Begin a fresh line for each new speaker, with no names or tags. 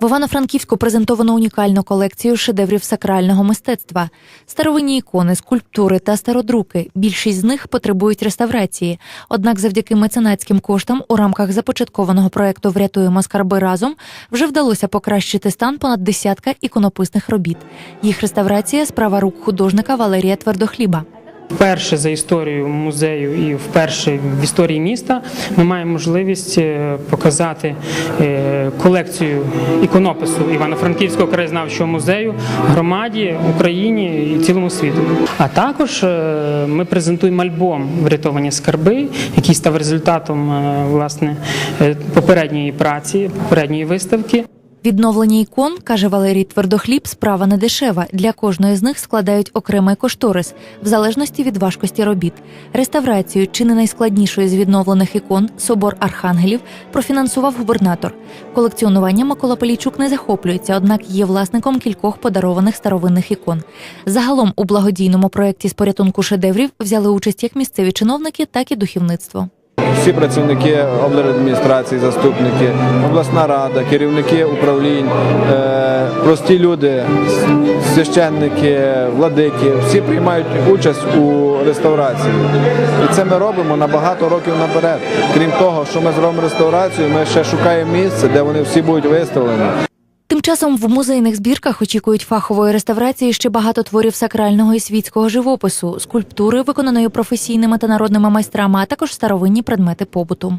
В Івано-Франківську презентовано унікальну колекцію шедеврів сакрального мистецтва, старовинні ікони, скульптури та стародруки. Більшість з них потребують реставрації. Однак, завдяки меценатським коштам у рамках започаткованого проекту Врятуємо скарби разом вже вдалося покращити стан понад десятка іконописних робіт. Їх реставрація справа рук художника Валерія Твердохліба.
Вперше за історію музею і вперше в історії міста ми маємо можливість е, показати е, колекцію іконопису Івано-Франківського краєзнавчого музею громаді, Україні і цілому світу. А також е, ми презентуємо альбом Врятовані скарби, який став результатом власне попередньої праці, попередньої виставки.
Відновлення ікон, каже Валерій Твердохліб, справа не дешева. Для кожної з них складають окремий кошторис, в залежності від важкості робіт. Реставрацію чи не найскладнішої з відновлених ікон собор архангелів профінансував губернатор. Колекціонуванням Микола Полійчук не захоплюється, однак є власником кількох подарованих старовинних ікон. Загалом у благодійному проєкті з порятунку шедеврів взяли участь як місцеві чиновники, так і духовництво.
Всі працівники облдержадміністрації, заступники, обласна рада, керівники управлінь, е, прості люди, священники, владики, всі приймають участь у реставрації. І це ми робимо на багато років наперед. Крім того, що ми зробимо реставрацію, ми ще шукаємо місце, де вони всі будуть виставлені.
Тим часом в музейних збірках очікують фахової реставрації ще багато творів сакрального і світського живопису, скульптури, виконаної професійними та народними майстрами, а також старовинні предмети побуту.